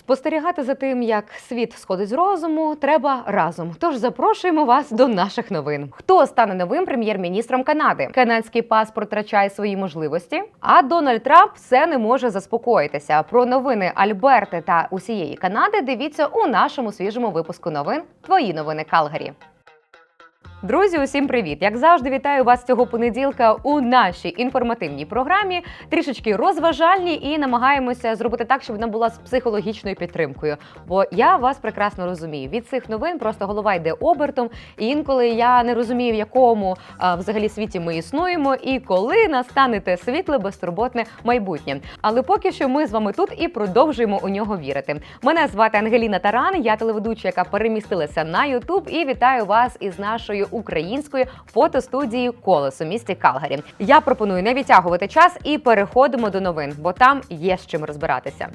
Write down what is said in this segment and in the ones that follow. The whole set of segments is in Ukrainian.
Спостерігати за тим, як світ сходить з розуму, треба разом. Тож запрошуємо вас до наших новин. Хто стане новим прем'єр-міністром Канади? Канадський паспорт втрачає свої можливості. А Дональд Трамп все не може заспокоїтися. Про новини Альберти та усієї Канади дивіться у нашому свіжому випуску новин. Твої новини Калгарі. Друзі, усім привіт! Як завжди, вітаю вас цього понеділка у нашій інформативній програмі. Трішечки розважальні і намагаємося зробити так, щоб вона була з психологічною підтримкою. Бо я вас прекрасно розумію. Від цих новин просто голова йде обертом. І інколи я не розумію, в якому а, взагалі світі ми існуємо, і коли настане те світле, безтурботне майбутнє. Але поки що ми з вами тут і продовжуємо у нього вірити. Мене звати Ангеліна Таран, я телеведуча, яка перемістилася на Ютуб, і вітаю вас із нашою українською фотостудії Колес у місті Калгарі. Я пропоную не відтягувати час і переходимо до новин, бо там є з чим розбиратися.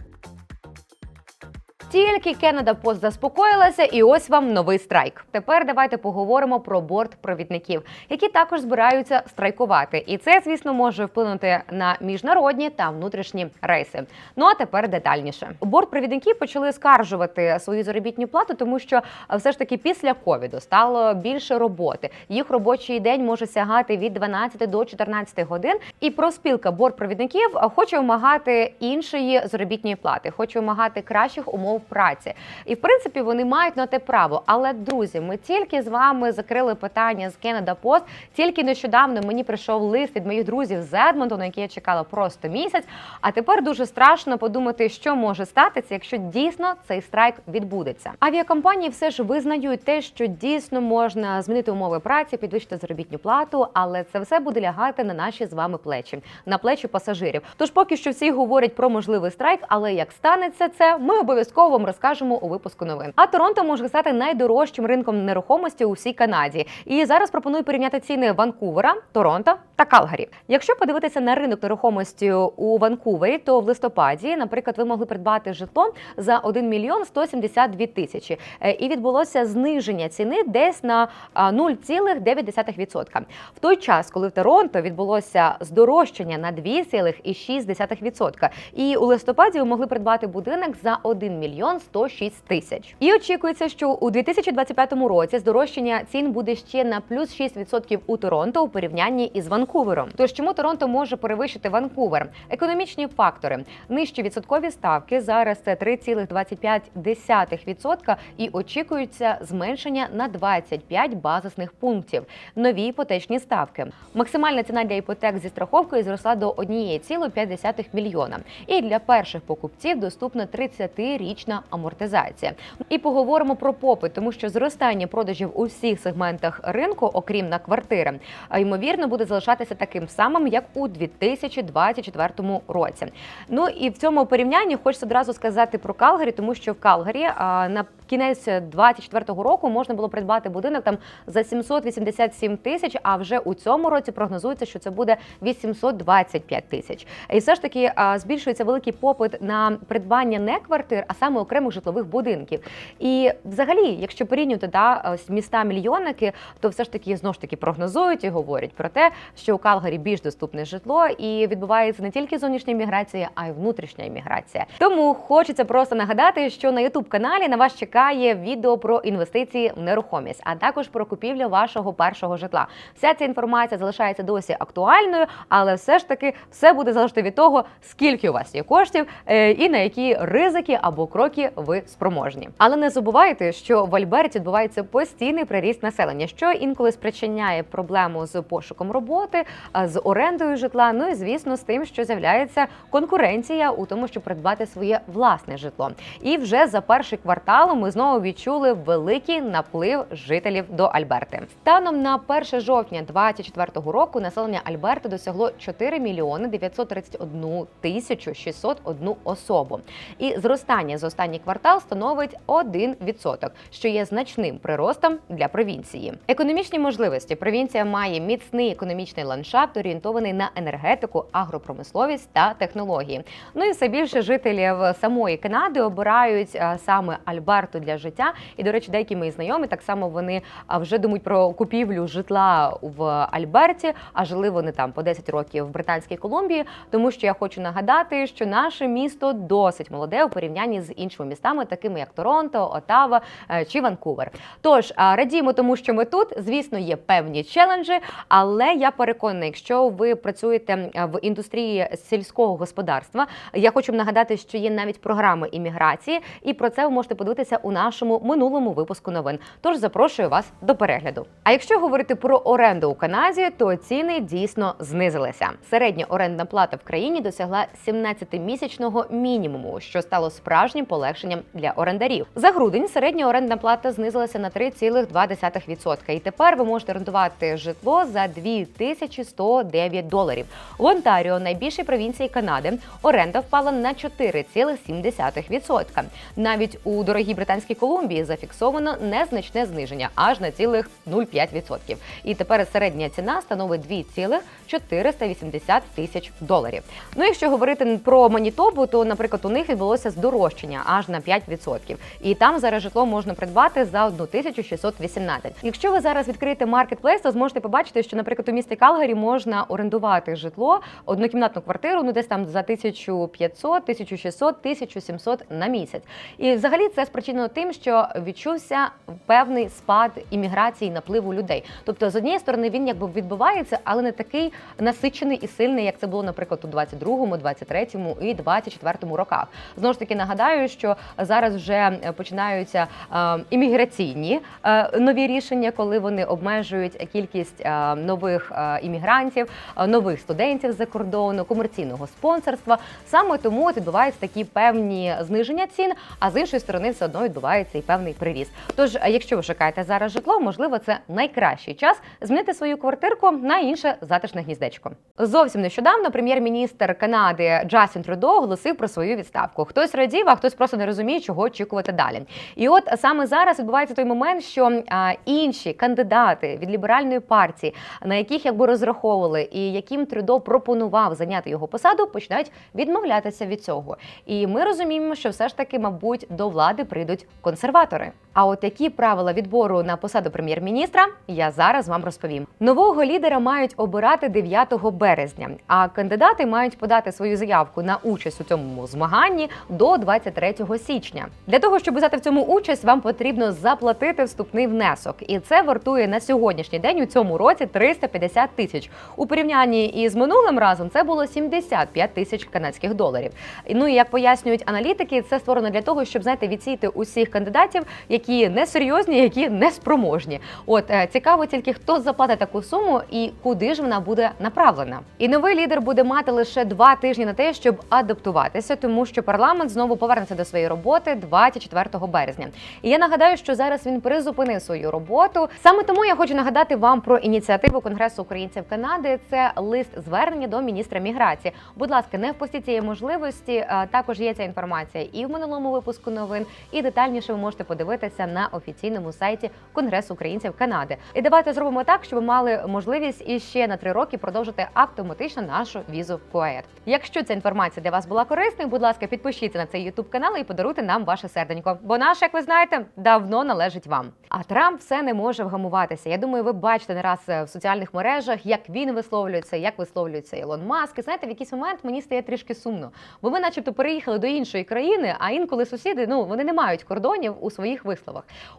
Тільки Кеннеда Пост заспокоїлася, і ось вам новий страйк. Тепер давайте поговоримо про бортпровідників, які також збираються страйкувати. І це, звісно, може вплинути на міжнародні та внутрішні рейси. Ну а тепер детальніше. Бортпровідники почали скаржувати свою заробітну плату, тому що е, все ж таки після ковіду стало більше роботи. Їх робочий день може сягати від 12 до 14 годин. І профспілка бортпровідників е, хоче вимагати іншої заробітної плати, хоче вимагати кращих умов праці. І в принципі вони мають на те право. Але друзі, ми тільки з вами закрили питання з Canada Post. Тільки нещодавно мені прийшов лист від моїх друзів з Едмонтона, який я чекала просто місяць. А тепер дуже страшно подумати, що може статися, якщо дійсно цей страйк відбудеться. Авіакомпанії все ж визнають те, що дійсно можна змінити умови праці, підвищити заробітну плату, але це все буде лягати на наші з вами плечі, на плечі пасажирів. Тож поки що всі говорять про можливий страйк, але як станеться це, ми обов'язково вам розкажемо у випуску новин. А Торонто може стати найдорожчим ринком нерухомості у всій Канаді. І зараз пропоную порівняти ціни Ванкувера, Торонто та Калгарі. Якщо подивитися на ринок нерухомості у Ванкувері, то в листопаді, наприклад, ви могли придбати житло за 1 мільйон 172 тисячі, Е, і відбулося зниження ціни десь на а, 0,9%. В той час, коли в Торонто відбулося здорожчання на 2,6%. І у листопаді ви могли придбати будинок за 1 мільйон 106 тисяч. І очікується, що у 2025 році здорожчання цін буде ще на плюс 6% у Торонто у порівнянні із Ванкувером. Тож чому Торонто може перевищити Ванкувер? Економічні фактори нижчі відсоткові ставки зараз це 3,25% і очікується зменшення на 25 базисних пунктів. Нові іпотечні ставки. Максимальна ціна для іпотек зі страховкою зросла до 1,5 мільйона. І для перших покупців доступна 30-річна амортизація. І поговоримо про попит, тому що зростання продажів у всіх сегментах ринку, окрім на квартири, ймовірно буде залишатися таким самим, як у 2024 році. Ну і в цьому порівнянні хочеться одразу сказати про Калгарі, тому що в Калгарі на кінець 2024 року можна було придбати будинок там за 787 тисяч. А вже у цьому році прогнозується, що це буде 825 тисяч. І все ж таки збільшується великий попит на придбання не квартир, а саме окремих житлових будинків. І взагалі, якщо порівнювати да, міста мільйонники, то все ж таки знову ж таки прогнозують і говорять про те, що у Калгарі більш доступне житло і відбувається не тільки зовнішня міграція, а й внутрішня імміграція. Тому хочеться просто нагадати, що на youtube каналі на вас чекає відео про інвестиції в нерухомість, а також про купівлю вашого першого житла. Вся ця інформація залишається досі актуальною, але все ж таки все буде залежати від того, скільки у вас є коштів е, і на які ризики або кроки ви спроможні. Але не забувайте, що в Альберті відбувається постійний приріст населення, що інколи спричиняє проблему з пошуком роботи, з орендою житла. Ну і звісно, з тим, що з'являється конкуренція у тому, щоб придбати своє власне житло. І вже за перший квартал ми знову відчули великий наплив жителів до Альберти. Станом на 1 жовтня 2024 року населення Альберти досягло 4 мільйони 931 тисячу 601 особу. І зростання за останній квартал становить 1%, що є значним приростом для провінції. Економічні можливості провінція має міцний економічний ландшафт, орієнтований на енергетику, агропромисловість та технології. Ну і все більше жителів самої Канади обирають саме Альберту місто для життя. І до речі, деякі мої знайомі так само вони вже думають про купівлю житла в Альберті, а жили вони там по 10 років в Британській Колумбії. Тому що я хочу нагадати, що наше місто досить молоде у порівнянні з іншими містами, такими як Торонто, Отава е, чи Ванкувер. Тож радіємо тому, що ми тут. Звісно, є певні челенджі, але я переконана, якщо ви працюєте в індустрії сільського господарства, я хочу нагадати, що є навіть програми імміграції, і про це ви можете подивитися у нашому минулому випуску новин. Тож запрошую вас до перегляду. А якщо говорити про оренду у Канаді, то ціни дійсно знизилися. Середня орендна плата в країні досягла 17-місячного мінімуму, що стало справжнім полегшенням для орендарів. За грудень середня орендна плата знизилася на 3,2%. І тепер ви можете орендувати житло за 2109 доларів. В Онтаріо, найбільшій провінції Канади, оренда впала на 4,7%. Навіть у дорогій британській Колумбії зафіксовано незначне зниження аж на цілих 0,5%. І тепер середня ціна становить 2,480 тисяч доларів. Ну, якщо говорити про Манітобу, то, наприклад, у них відбулося здорожчання аж на 5%. І там зараз житло можна придбати за 1618. Якщо ви зараз відкриєте маркетплейс, то зможете побачити, що, наприклад, у місті Калгарі можна орендувати житло, однокімнатну квартиру, ну десь там за 1500, 1600, 1700 на місяць. І взагалі це спричинено тим, що відчувся певний спад імміграції напливу людей. Тобто, з однієї сторони, він якби відбувається, але не такий насичений і сильний, як це було, наприклад, у 22-му, 23-му і 24-му роках. Знову ж таки нагадаю, що зараз вже починаються е, імміграційні е, нові рішення, коли вони обмежують кількість е, нових іммігрантів, нових студентів з-за кордону, комерційного спонсорства. Саме тому відбуваються такі певні зниження цін, а з іншої сторони, все одно відбувається і певний приріст. Тож, якщо ви шукаєте зараз житло, можливо, це найкращий час змінити свою квартирку на інше затишне гніздечко. Зовсім нещодавно прем'єр-міністр Канади Джастін Трудо оголосив про свою відставку. Хтось радів, а хтось просто не розуміє, чого очікувати далі. І от саме зараз відбувається той момент, що а, інші кандидати від ліберальної партії, на яких якби розраховували, і яким Трудо пропонував зайняти його посаду, починають відмовлятися від цього. І ми розуміємо, що все ж таки, мабуть, до влади прийдуть консерватори. А от які правила відбору на посаду прем'єр-міністра, я зараз вам розповім. Нового лідера мають обирати 9 березня, а кандидати мають подати свою заявку на участь у цьому змаганні до 23 січня. Для того щоб взяти в цьому участь, вам потрібно заплатити вступний внесок, і це вартує на сьогоднішній день у цьому році 350 тисяч. У порівнянні із минулим разом це було 75 тисяч канадських доларів. Ну і як пояснюють аналітики, це створено для того, щоб знаєте, відсіяти усіх кандидатів, які несерйозні, які неспроможні. От е, цікаво тільки хто заплатить таку суму і куди ж вона буде направлена. І новий лідер буде мати лише два тижні на те, щоб адаптуватися, тому що парламент знову повернеться до своєї роботи 24 березня. І я нагадаю, що зараз він призупинив свою роботу. Саме тому я хочу нагадати вам про ініціативу Конгресу українців Канади. Це лист звернення до міністра міграції. Будь ласка, не впустіть цієї можливості. Е, Також є ця інформація і в минулому випуску новин, і детальніше ви можете подивитися на офіційному сайті Конгресу українців Канади. І давайте зробимо так, щоб ви мали можливість іще на три роки продовжити автоматично нашу візу Куаєт. Якщо ця інформація для вас була корисною, будь ласка, підпишіться на цей YouTube канал і подаруйте нам ваше серденько. Бо наш, як ви знаєте, давно належить вам. А Трамп все не може вгамуватися. Я думаю, ви бачите не раз е, в соціальних мережах, як він висловлюється, як висловлюється Ілон Маск. І знаєте, в якийсь момент мені стає трішки сумно, бо ми, начебто, переїхали до іншої країни, а інколи сусіди ну вони не мають кордонів у своїх висловах.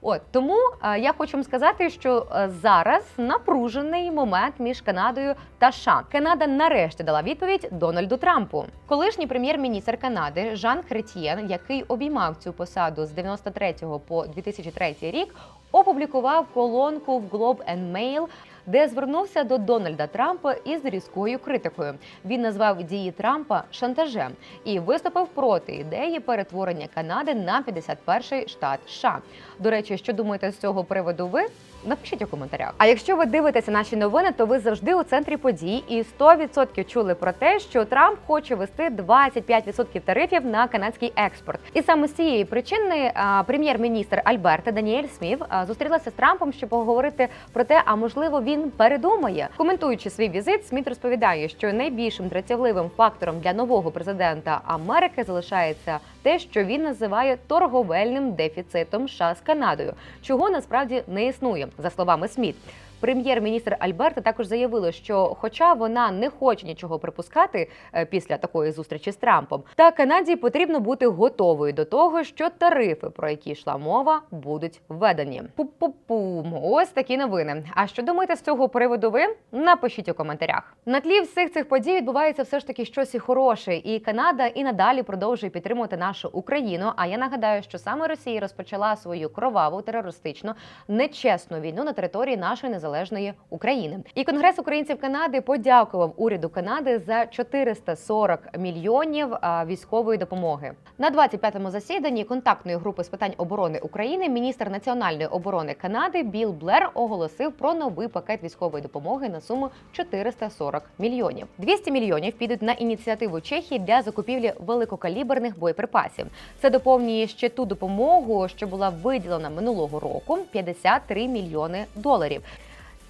От тому е, я хочу вам сказати, що е, зараз напружений момент між Канадою та США. Канада нарешті дала відповідь Дональду Трампу. Колишній прем'єр-міністр Канади Жан Хретьєн, який обіймав цю посаду з 93 по 2003 рік, опублікував колонку в Globe and Mail, де звернувся до Дональда Трампа із різкою критикою. Він назвав дії Трампа шантажем і виступив проти ідеї перетворення Канади на 51-й штат США. До речі, що думаєте з цього приводу ви? Напишіть у коментарях. А якщо ви дивитеся наші новини, то ви завжди у центрі подій і 100% чули про те, що Трамп хоче вести 25% тарифів на канадський експорт. І саме з цієї причини прем'єр-міністр Альберта Даніель Смів зустрілася з Трампом, щоб поговорити про те, а можливо він він передумає. Коментуючи свій візит, Сміт розповідає, що найбільшим працівливим фактором для нового президента Америки залишається те, що він називає торговельним дефіцитом США з Канадою, чого насправді не існує, за словами Сміт. Прем'єр-міністр Альберта також заявила, що, хоча вона не хоче нічого припускати е, після такої зустрічі з Трампом, та Канаді потрібно бути готовою до того, що тарифи, про які йшла мова, будуть введені. Пу-пу-пум. Ось такі новини. А що думаєте з цього приводу? Ви напишіть у коментарях. На тлі всіх цих подій відбувається все ж таки щось і хороше, і Канада і надалі продовжує підтримувати нашу Україну. А я нагадаю, що саме Росія розпочала свою кроваву терористичну нечесну війну на території нашої незалежної України. І Конгрес українців Канади подякував уряду Канади за 440 мільйонів військової допомоги. На 25-му засіданні контактної групи з питань оборони України міністр національної оборони Канади Біл Блер оголосив про новий пакет військової допомоги на суму 440 мільйонів. 200 мільйонів підуть на ініціативу Чехії для закупівлі великокаліберних боєприпасів. Це доповнює ще ту допомогу, що була виділена минулого року 53 мільйони доларів.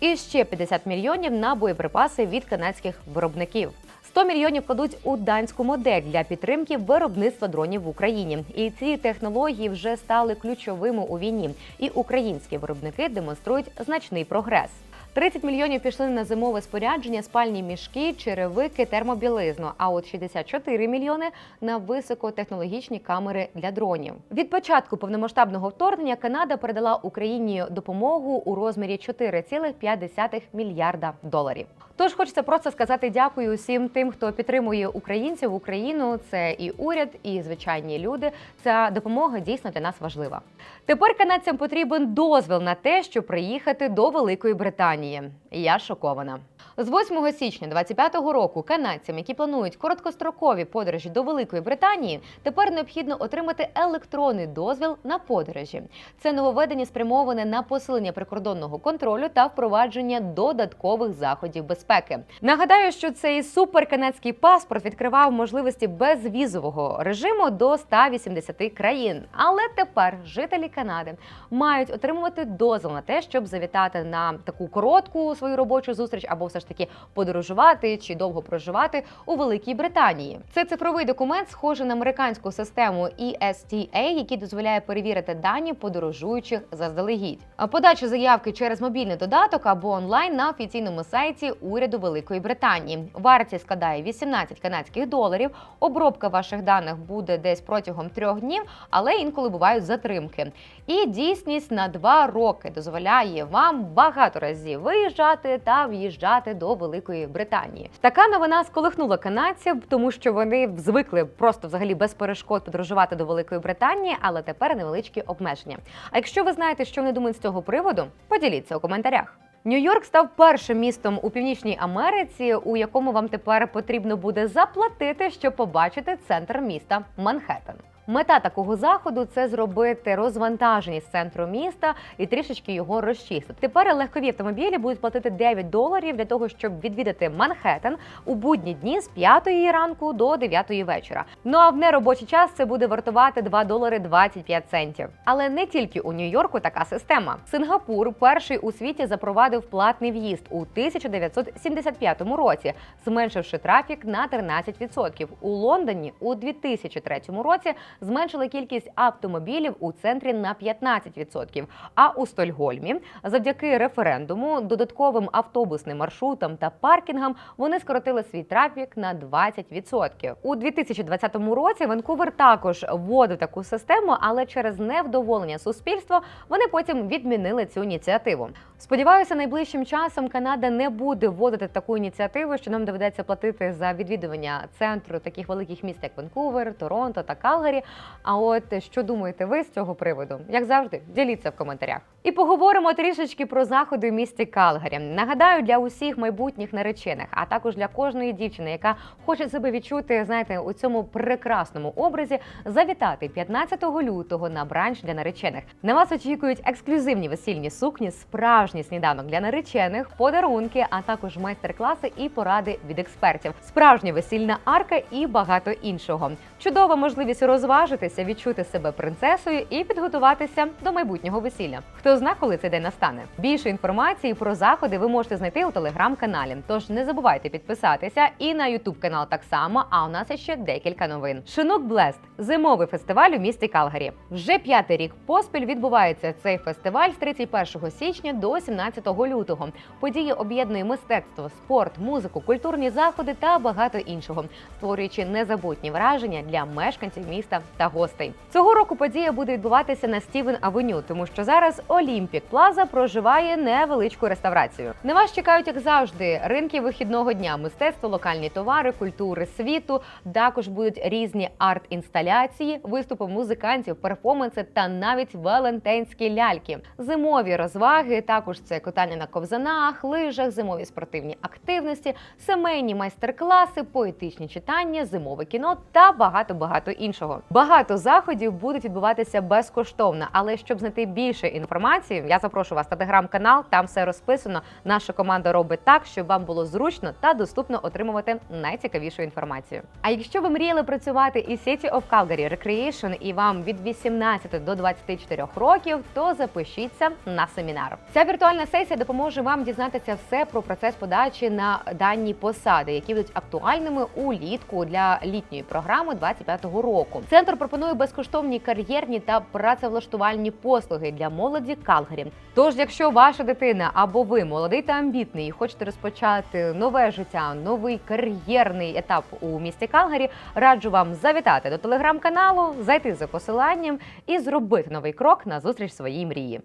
І ще 50 мільйонів на боєприпаси від канадських виробників. 100 мільйонів кладуть у данську модель для підтримки виробництва дронів в Україні. І ці технології вже стали ключовими у війні. І українські виробники демонструють значний прогрес. 30 мільйонів пішли на зимове спорядження, спальні мішки, черевики, термобілизну. А от 64 мільйони на високотехнологічні камери для дронів. Від початку повномасштабного вторгнення Канада передала Україні допомогу у розмірі 4,5 мільярда доларів. Тож хочеться просто сказати дякую усім тим, хто підтримує українців Україну. Це і уряд, і звичайні люди. Ця допомога дійсно для нас важлива. Тепер канадцям потрібен дозвіл на те, щоб приїхати до Великої Британії. Я шокована. З 8 січня 2025 року канадцям, які планують короткострокові подорожі до Великої Британії, тепер необхідно отримати електронний дозвіл на подорожі. Це нововведення спрямоване на посилення прикордонного контролю та впровадження додаткових заходів безпеки. Нагадаю, що цей суперканадський паспорт відкривав можливості безвізового режиму до 180 країн. Але тепер жителі Канади мають отримувати дозвіл на те, щоб завітати на таку коротку свою робочу зустріч або все ж таки подорожувати чи довго проживати у Великій Британії. Це цифровий документ, схожий на американську систему ESTA, який дозволяє перевірити дані подорожуючих заздалегідь. Подача заявки через мобільний додаток або онлайн на офіційному сайті уряду Великої Британії. Вартість складає 18 канадських доларів. Обробка ваших даних буде десь протягом трьох днів, але інколи бувають затримки. І дійсність на два роки дозволяє вам багато разів виїжджати та в'їжджати до Великої Британії. Така новина сколихнула канадців, тому що вони звикли просто взагалі без перешкод подорожувати до Великої Британії, але тепер невеличкі обмеження. А якщо ви знаєте, що вони думають з цього приводу, поділіться у коментарях. Нью-Йорк став першим містом у північній Америці, у якому вам тепер потрібно буде заплатити, щоб побачити центр міста Манхеттен. Мета такого заходу це зробити розвантаження з центру міста і трішечки його розчистити. Тепер легкові автомобілі будуть платити 9 доларів для того, щоб відвідати Манхеттен у будні дні з 5 ранку до 9 вечора. Ну а в неробочий час це буде вартувати 2 долари 25 центів. Але не тільки у Нью-Йорку така система. Сингапур перший у світі запровадив платний в'їзд у 1975 році, зменшивши трафік на 13%. У Лондоні у 2003 році зменшили кількість автомобілів у центрі на 15%. А у Стокгольмі завдяки референдуму, додатковим автобусним маршрутам та паркінгам вони скоротили свій трафік на 20%. У 2020 році Ванкувер також вводив таку систему, але через невдоволення суспільства вони потім відмінили цю ініціативу. Сподіваюся, найближчим часом Канада не буде вводити таку ініціативу, що нам доведеться платити за відвідування центру таких великих міст, як Ванкувер, Торонто та Калгарі. А от що думаєте ви з цього приводу? Як завжди, діліться в коментарях. І поговоримо трішечки про заходи в місті Калгарі. Нагадаю, для усіх майбутніх наречених, а також для кожної дівчини, яка хоче себе відчути, знаєте, у цьому прекрасному образі, завітати 15 лютого на бранч для наречених. На вас очікують ексклюзивні весільні сукні, справжній сніданок для наречених, подарунки, а також майстер-класи і поради від експертів, справжня весільна арка і багато іншого. Чудова можливість розважитися, відчути себе принцесою і підготуватися до майбутнього весілля. Хто Хто зна, коли цей день настане? Більше інформації про заходи ви можете знайти у телеграм-каналі. Тож не забувайте підписатися і на ютуб канал так само. А у нас ще декілька новин. Шинок Блест зимовий фестиваль у місті Калгарі. Вже п'ятий рік поспіль відбувається цей фестиваль з 31 січня до 17 лютого. Події об'єднує мистецтво, спорт, музику, культурні заходи та багато іншого, створюючи незабутні враження для мешканців міста та гостей. Цього року подія буде відбуватися на Стівен Авеню, тому що зараз Олімпік Плаза проживає невеличку реставрацію. На вас чекають, як завжди, ринки вихідного дня, мистецтво, локальні товари, культури світу. Також будуть різні арт-інсталяції, виступи музикантів, перформанси та навіть велентенські ляльки. Зимові розваги також це катання на ковзанах, лижах, зимові спортивні активності, сімейні майстер-класи, поетичні читання, зимове кіно та багато багато іншого. Багато заходів будуть відбуватися безкоштовно, але щоб знайти більше інформації, я запрошую вас на телеграм-канал. Там все розписано. Наша команда робить так, щоб вам було зручно та доступно отримувати найцікавішу інформацію. А якщо ви мріяли працювати із City of Calgary Recreation і вам від 18 до 24 років, то запишіться на семінар. Ця віртуальна сесія допоможе вам дізнатися все про процес подачі на дані посади, які будуть актуальними улітку для літньої програми 25-го року. Центр пропонує безкоштовні кар'єрні та працевлаштувальні послуги для молоді Калгарі. Тож, якщо ваша дитина або ви молодий та амбітний і хочете розпочати нове життя, новий кар'єрний етап у місті Калгарі, раджу вам завітати до телеграм-каналу, зайти за посиланням і зробити новий крок на зустріч своїй мрії.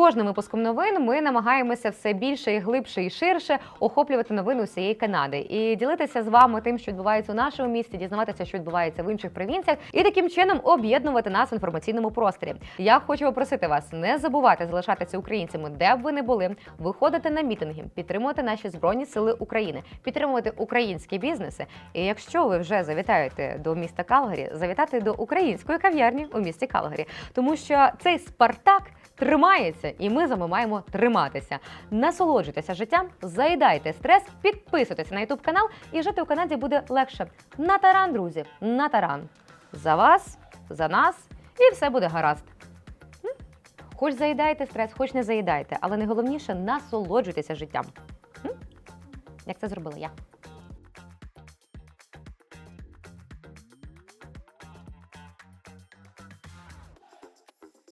Кожним випуском новин ми намагаємося все більше і глибше і ширше охоплювати новини усієї Канади і ділитися з вами тим, що відбувається у нашому місті, дізнаватися, що відбувається в інших провінціях, і таким чином об'єднувати нас в інформаційному просторі. Я хочу попросити вас не забувати залишатися українцями, де б ви не були, виходити на мітинги, підтримувати наші збройні сили України, підтримувати українські бізнеси. І якщо ви вже завітаєте до міста Калгарі, завітати до української кав'ярні у місті Калгарі, тому що цей Спартак тримається, і ми з вами маємо триматися. Насолоджуйтеся життям, заїдайте стрес, підписуйтесь на YouTube канал, і жити у Канаді буде легше. На таран, друзі, на таран. За вас, за нас, і все буде гаразд. Хоч заїдайте стрес, хоч не заїдайте, але найголовніше насолоджуйтеся життям. Як це зробила я.